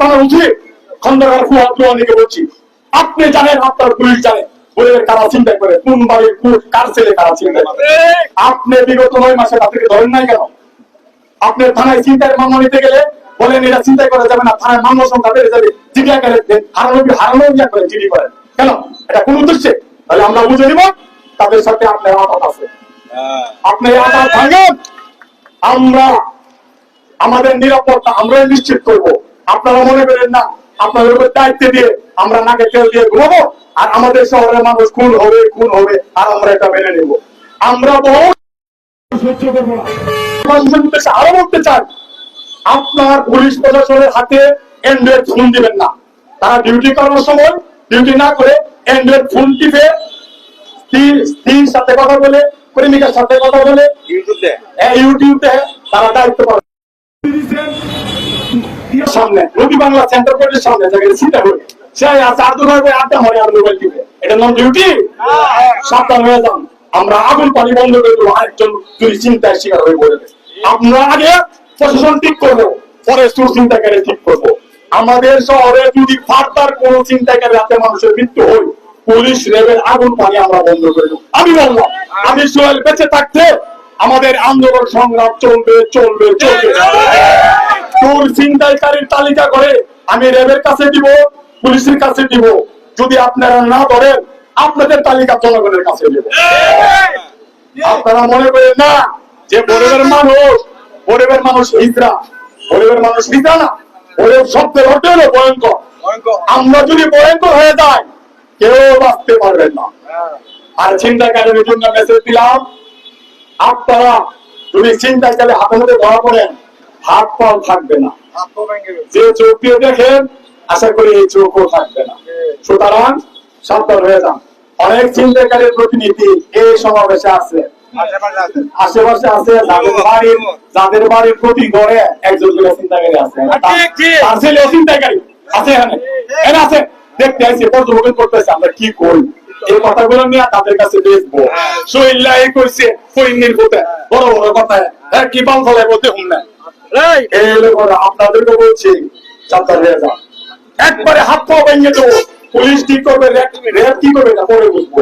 টানা উচিত খন্দকার ফুয়া ফুয়ানিকে বলছি আপনি জানেন আপনার পুলিশ জানে বলে কারা চিন্তা করে? কোন বাড়ির কার ছেলে কারা চিন্তা করে? আপনি বিগত নয় মাসে তাদেরকে ধরেন নাই কেন? আপনি থানায় চিন্তায় মামলা নিতে গেলে বলেন এটা চিন্তাই করা যাবে না থানায় মামলা সংখ্যা বেড়ে যাবে জিডি আকারে হারানো হারানো করেন জিডি করেন? কেন? এটা কোন উদ্দেশ্যে? তাহলে আমরা বুঝে নিব তাদের সাথে আপনার আছে। আপনি আঘাত ভাঙেন আমরা আমাদের নিরাপত্তা আমরাই নিশ্চিত করব। আপনারা মনে করেন না আপনাদের উপর দায়িত্ব দিয়ে আমরা নাকে তেল দিয়ে ঘুমাবো আর আমাদের শহরের মানুষ খুন হবে খুন হবে আর আমরা এটা মেনে নেব। আমরা বহু সহ্য করব না। মানুষের উদ্দেশ্যে আরও বলতে চাই আপনার পুলিশ প্রশাসনের হাতে অ্যান্ড্রয়েড ফোন দিবেন না। তারা ডিউটি করার সময় ডিউটি না করে অ্যান্ড্রয়েড ফোন টিপে স্ত্রীর সাথে কথা বলে প্রেমিকার সাথে কথা বলে হ্যাঁ, ইউটিউব দেখে তারা দায়িত্ব পালন সামনে বাংলা সেন্টার কোর্টের সামনে সে আর দুবার আড্ডা মারে আর মোবাইল টিপে। এটা নাম ডিউটি হয়ে যান। আমরা আগুন পানি বন্ধ করে দেবো, আরেকজন চিন্তায় শিকার হয়ে পড়বে আমরা আগে প্রশাসন ঠিক করব, পরে ঠিক করব। আমাদের শহরে যদি ফার্দার কোন চিন্তাকারী রাতে মানুষের মৃত্যু হয়, পুলিশ রেবের আগুন পানি আমরা বন্ধ করে দেবো। আমি বললাম, আমি সোহেল বেঁচে থাকতে আমাদের আন্দোলন সংগ্রাম চলবে চলবে চলবে। তোর ছিনতাইকারীর তালিকা করে আমি র্যাবের কাছে দিব পুলিশের কাছে দিব। যদি আপনারা না ধরেন আপনাদের তালিকা জনগণের কাছে দিব আপনারা মনে করেন না যে গরিবের মানুষ গরিবের মানুষ হিজরা গরিবের মানুষ হিজরা না গরিব শব্দের অর্থ হলো ভয়ঙ্কর। আমরা যদি ভয়ঙ্কর হয়ে যাই কেউ বাঁচতে পারবেন না। আর চিন্তাকারীর জন্য মেসেজ দিলাম। আপনারা যদি চিন্তাকালে হাতে হাতে ধরা পড়েন হাত পাও থাকবে না। যে চোখ দিয়ে দেখেন আশা করি এই চোখও থাকবে না। সুতরাং সাবধান হয়ে যান। অনেক চিন্তাকারীর প্রতিনিধি এই সমাবেশে আছে। আশেপাশে আছে। যাদের বাড়ির যাদের বাড়ির প্রতি ঘরে একজন করে চিন্তাকারী আছে। তার ছেলে চিন্তাকারী আছে এখানে? আছে? দেখতে আসছি পর্যবেক্ষণ করতেছে আমরা কি করি? এই কথাগুলো নিয়ে তাদের কাছে দেখব শৈল্লা এই করছে কোথায় বড় বড় কথা হ্যাঁ কি বাল ফলায় বলতে হুম না আপনাদেরকে বলছি সাবধান হয়ে একবারে হাত পা ভেঙে দেবো। পুলিশ কি করবে, র্যাব কি করবে না পরে বুঝব।